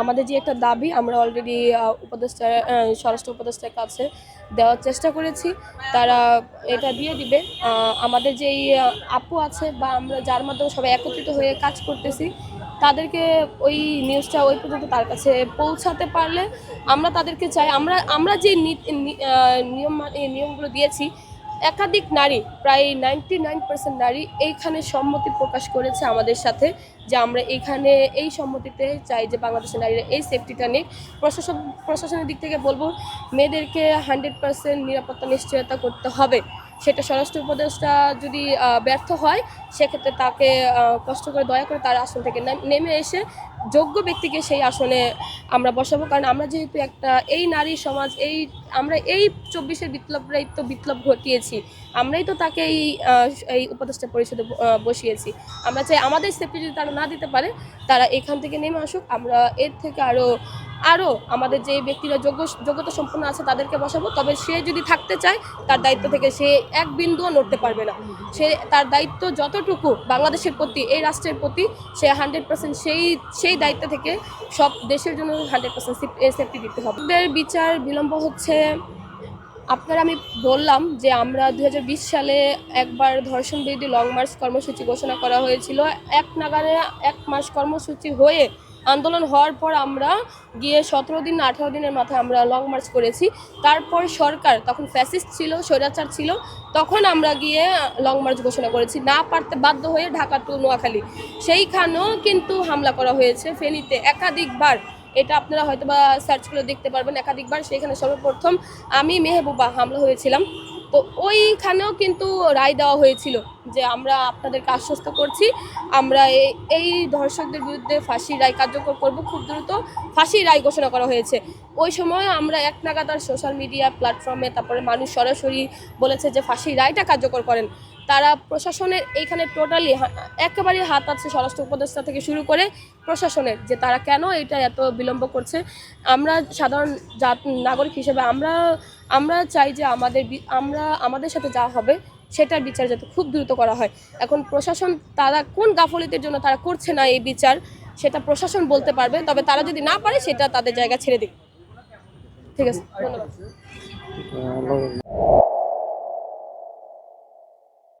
আমাদের যে একটা দাবি, আমরা অলরেডি উপদেষ্টা স্বরাষ্ট্র উপদেষ্টার কাছে দেওয়ার চেষ্টা করেছি। তারা এটা দিয়ে দিবে। আমাদের যেই আপু আছে বা আমরা যার মাধ্যমে সবাই একত্রিত হয়ে কাজ করতেছি, তাদেরকে ওই নিউজটা ওই পর্যন্ত তার কাছে পৌঁছাতে পারলে আমরা তাদেরকে চাই। আমরা আমরা যে নিয়ম নিয়মগুলো দিয়েছি একাধিক নারী, প্রায় নাইনটি নাইন পার্সেন্ট নারী এইখানে সম্মতি প্রকাশ করেছে আমাদের সাথে যে আমরা এইখানে এই সম্মতিতে চাই যে বাংলাদেশের নারীরা এই সেফটিটা নিক। প্রশাসন, প্রশাসনের দিক থেকে বলব, মেয়েদেরকে হান্ড্রেড পার্সেন্ট নিরাপত্তা নিশ্চয়তা করতে হবে। সেটা স্বরাষ্ট্র উপদেষ্টা যদি ব্যর্থ হয়, সেক্ষেত্রে তাকে কষ্ট করে দয়া করে তার আসন থেকে নেমে এসে যোগ্য ব্যক্তিকে সেই আসনে আমরা বসাবো। কারণ আমরা যেহেতু একটা, এই নারী সমাজ, এই, আমরা এই চব্বিশের বিপ্লবরাই তো বিপ্লব ঘটিয়েছি। আমরাই তো তাকে এই এই উপদেষ্টা পরিষদে বসিয়েছি। আমরা চাই আমাদের সেফটি যদি তারা না দিতে পারে, তারা এখান থেকে নেমে আসুক। আমরা এর থেকে আরও আরও আমাদের যে ব্যক্তিরা যোগ্য, যোগ্যতা সম্পন্ন আছে তাদেরকে বসাবো। তবে সে যদি থাকতে চায়, তার দায়িত্ব থেকে সে এক বিন্দুও নড়তে পারবে না। সে তার দায়িত্ব যতটুকু বাংলাদেশের প্রতি, এই রাষ্ট্রের প্রতি, সে হান্ড্রেড পার্সেন্ট সেই সেই দায়িত্ব থেকে সব দেশের জন্য হান্ড্রেড পার্সেন্ট সেফটি দিতে হবে। বিচার বিলম্ব হচ্ছে, আপনারা আমি বললাম যে আমরা দু হাজার বিশ সালে একবার ধর্ষণ বিরোধী লং মার্চ কর্মসূচি ঘোষণা করা হয়েছিল। এক নাগারে এক মাস কর্মসূচি হয়ে আন্দোলন হওয়ার পর আমরা গিয়ে সতেরো দিন, আঠারো দিনের মাথায় আমরা লং মার্চ করেছি। তারপর সরকার, তখন ফ্যাসিস্ট ছিল, স্বৈরাচার ছিল, তখন আমরা গিয়ে লং মার্চ ঘোষণা করেছি। না পারতে বাধ্য হয়ে ঢাকা টু নোয়াখালী। সেইখানেও কিন্তু হামলা করা হয়েছে ফেনীতে একাধিকবার। এটা আপনারা হয়তো বা সার্চ করে দেখতে পারবেন একাধিকবার। সেখানে সর্বপ্রথম আমি, মেহবুবা, হামলা হয়েছিলাম। তো ওইখানেও কিন্তু রায় দেওয়া হয়েছিল। যে আমরা আপনাদেরকে আশ্বস্ত করছি। আমরা এই এই ধর্ষকদের বিরুদ্ধে ফাঁসির রায় কার্যকর করব খুব দ্রুত। ফাঁসির রায় ঘোষণা করা হয়েছে। ওই সময় আমরা এক নাগাদার সোশ্যাল মিডিয়া প্ল্যাটফর্মে তারপরে মানুষ সরাসরি বলেছে যে ফাঁসির রায়টা কার্যকর করেন। তারা প্রশাসনের এইখানে টোটালি একেবারেই হাত আছে স্বরাষ্ট্র উপদেষ্টা থেকে শুরু করে প্রশাসনের যে তারা কেন এটা এত বিলম্ব করছে। আমরা সাধারণ জাত, নাগরিক হিসেবে আমরা আমরা চাই যে আমাদের আমরা, আমাদের সাথে যা হবে সেটার বিচার যাতে খুব দ্রুত করা হয়। এখন প্রশাসন, তারা কোন গাফলিতের জন্য তারা করছে না এই বিচার, সেটা প্রশাসন বলতে পারবে। তবে তারা যদি না পারে, সেটা তাদের জায়গা ছেড়ে দিক ঠিক আছে, ধন্যবাদ।